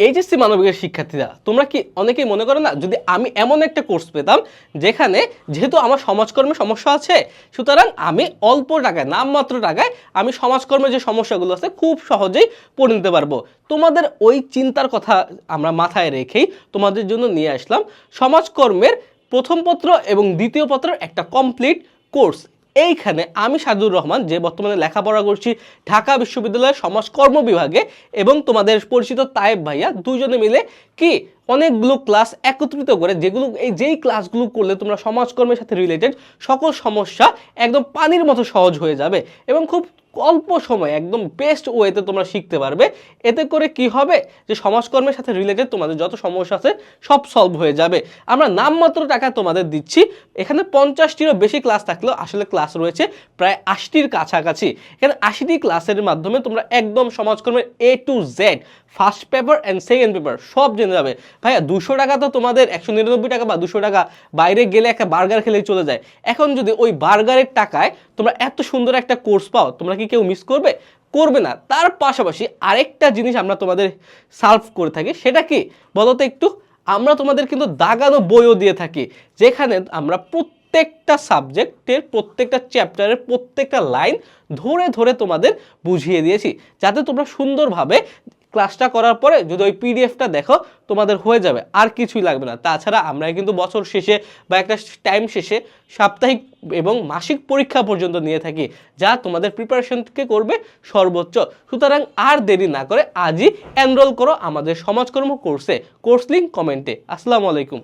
HSC মানবিকের শিক্ষার্থীরা, তোমরা কি অনেকেই মনে করো না, যদি আমি এমন একটা কোর্স পেতাম, যেখানে যেহেতু আমার সমাজকর্মে সমস্যা আছে, সুতরাং আমি অল্প টাকায়, নামমাত্র টাকায় আমি সমাজকর্মের যে সমস্যাগুলো আছে, খুব সহজেই পড়ে নিতে পারব। তোমাদের ওই চিন্তার কথা আমরা মাথায় রেখেই তোমাদের জন্য নিয়ে আসলাম সমাজকর্মের প্রথম পত্র এবং দ্বিতীয় পত্রের একটা কমপ্লিট কোর্স এইখানে আমি সাদুর রহমান, যে বর্তমানে লেখাপড়া করছি ঢাকা বিশ্ববিদ্যালয়ের সমাজকর্ম বিভাগে এবং তোমাদের পরিচিত তায়েব ভাইয়া দুজনে মিলে কি? অনেকগুলো ক্লাস একত্রিত করে যেগুলো, এই যেই ক্লাসগুলো করলে তোমরা সমাজকর্মের সাথে রিলেটেড সকল সমস্যা একদম পানির মতো সহজ হয়ে যাবে এবং খুব অল্প সময়, একদম বেস্ট ওয়েতে তোমরা শিখতে পারবে। এতে করে কি হবে? যে সমাজকর্মের সাথে রিলেটেড তোমাদের যত সমস্যা আছে সব সলভ হয়ে যাবে। আমরা নামমাত্র টাকা তোমাদের দিচ্ছি। এখানে পঞ্চাশটিরও বেশি ক্লাস থাকলেও আসলে ক্লাস রয়েছে প্রায় আশিটির কাছাকাছি। এখানে আশিটি ক্লাসের মাধ্যমে তোমরা একদম সমাজকর্মের A to Z first paper and second paper সব জেনে যাবে। ভাইয়া, দুশো টাকা তো তোমাদের একশো নিরানব্বই টাকা বা দুশো টাকা বাইরে গেলে একটা বার্গার খেলেই চলে যায়। এখন যদি ওই বার্গারের টাকায় তোমরা এত সুন্দর একটা কোর্স পাও, তোমরা কি কেউ মিস করবে? করবে না। তার পাশাপাশি আরেকটা জিনিস আমরা তোমাদের সার্ভ করে থাকি, সেটা কি? বলো তো একটু। আমরা তোমাদের কিন্তু দাগানো বইও দিয়ে থাকি, যেখানে আমরা প্রত্যেকটা সাবজেক্টের, প্রত্যেকটা চ্যাপ্টারের প্রত্যেকটা লাইন ধরে ধরে তোমাদের বুঝিয়ে দিয়েছি, যাতে তোমরা সুন্দরভাবে ক্লাসটা করার পরে যদি ওই পিডিএফটা দেখো, তোমাদের হয়ে যাবে, আর কিছুই লাগবে না। তাছাড়া আমরা কিন্তু বছর শেষে বা একটা টাইম শেষে সাপ্তাহিক এবং মাসিক পরীক্ষা পর্যন্ত নিয়ে থাকি, যা তোমাদের প্রিপারেশনকে করবে সর্বোচ্চ। সুতরাং আর দেরি না করে আজই এনরোল করো আমাদের সমাজকর্ম কোর্সে কোর্স লিঙ্ক কমেন্টে আসসালামু আলাইকুম।